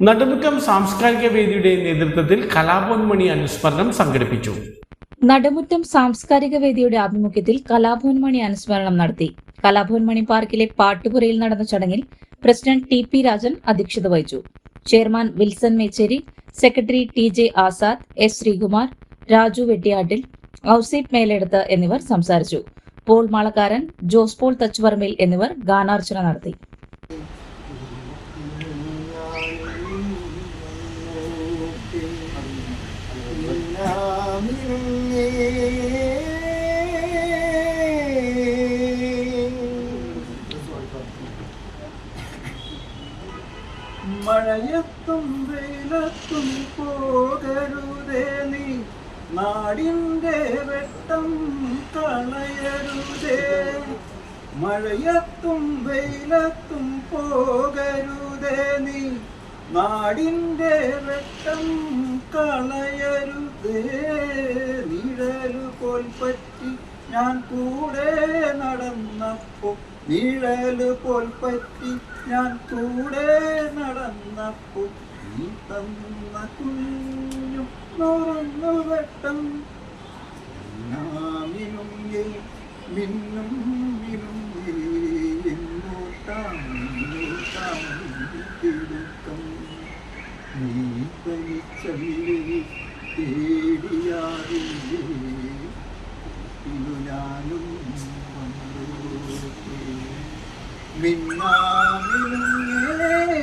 നടുമുറ്റം സാംസ്കാരിക വേദിയുടെ നേതൃത്വത്തിൽ കലാഭവൻമണി അനുസ്മരണം സംഘടിപ്പിച്ചു. നടുമുറ്റം സാംസ്കാരിക വേദിയുടെ ആഭിമുഖ്യത്തിൽ കലാഭവൻമണി അനുസ്മരണം നടത്തി. കലാഭവൻമണി പാർക്കിലെ പാട്ടുപുരയിൽ നടന്ന ചടങ്ങിൽ പ്രസിഡന്റ് ടി പി രാജൻ അധ്യക്ഷത വഹിച്ചു. Chairman Wilson Mecheri secretary T J Azad S Sreekumar Raju Vettiyattil Ouseef Meleduth എന്നിവർ സംസാരിച്ചു. Paul Malakkaran Jose Paul Thachuvarmil എന്നിവർ ഗാനാർച്ചന നടത്തി. മഴയത്തും വെയിലത്തും പോകരുതേ നീ. നാടിന്റെ വെട്ടം കളയരുതേ. മഴയത്തും വെയിലത്തും പോകരുതേ നീ. നാടിന്റെ വെട്ടം കളയരുതേ. നിഴലു പോൽ പറ്റി ഞാൻ കൂടെ നടന്നപ്പോ നിഴൽ പോൽ പറ്റി. ഞാൻ കൂടെ നടന്നപ്പോ നീ തന്ന കുഞ്ഞു നുറന്നു വെട്ടം. മിന്നും മിനും ഏ എങ്ങോട്ടാം എങ്ങോട്ടാം തിടുക്കം നീ തേടിയാറില്ലേ തിരുലാലും മിന്നാമിരുങ്ങേ